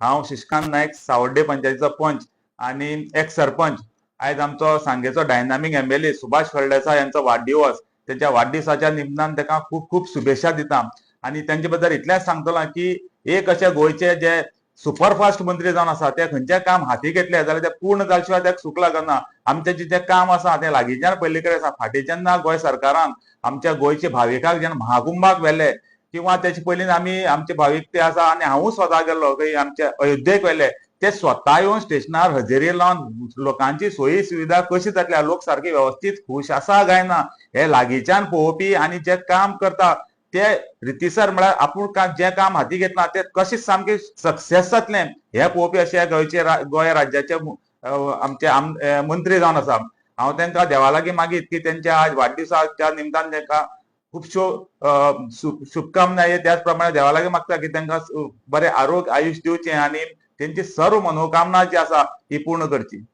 हांव शिशकांत नायक सावर्डे पंचायतीचो पंच आनी एक सरपंच. आयज आमचो सांगेचो डायनामीक एमएलए सुभाष फळदेसाय यांचो वाडदिवस तेच्या वाडदिवसाच्या निमतान ताका खूब खूब शुभेच्छा दिता. आनी तेंचे बद्दल इतलेंच सांगतलो की एक अशे गोंयचे जे सुपरफास्ट मंत्री जावन आसा ते खंयचें काम हाती घेतले जाल्यार ते पूर्ण जाले शिवाय तेका सुख लागना आमचें जें काम आसा तें लागींच्यान पयलीं कडेन आसा फाटीं जेन्ना गोंय सरकारान आमच्या गोंयच्या भाविकांक जेन्ना महाकुंभाक व्हेले किंवा तेचे पयलीं आमी आमचे भावीक ते आसा आनी हांवूय स्वता गेल्लो खंय आमच्या अयोध्येक व्हेले ते स्वता येवन स्टेशनार हजेरी लावन लोकांची सोयी सुविधा कशी जातल्या लोक सारके वेवस्थीत खुश आसा काय ना हे लागींच्यान पळोवपी आनी जे काम करता ते रितीसर म्हळ्यार आपूण का- जे काम हाती घेतना ते कशें सामके सक्सेस जातले हे पळोवपी अशे गोंयचे गोंय राज्याचे आमचे आम- मंत्री जावन आसा. हांव तांकां देवा लागीं मागीत की तेंच्या आज वाडदिसाच्या निमतान तांकां खुबश्यो अं, शुभकामना त्याच प्रमाणे देवा लागीं मागता की तांकां बरे बरें आरोग्य आयुश्य दिवचें आनी तेंची सर्व मनोकामना जी आसा ती पूर्ण करची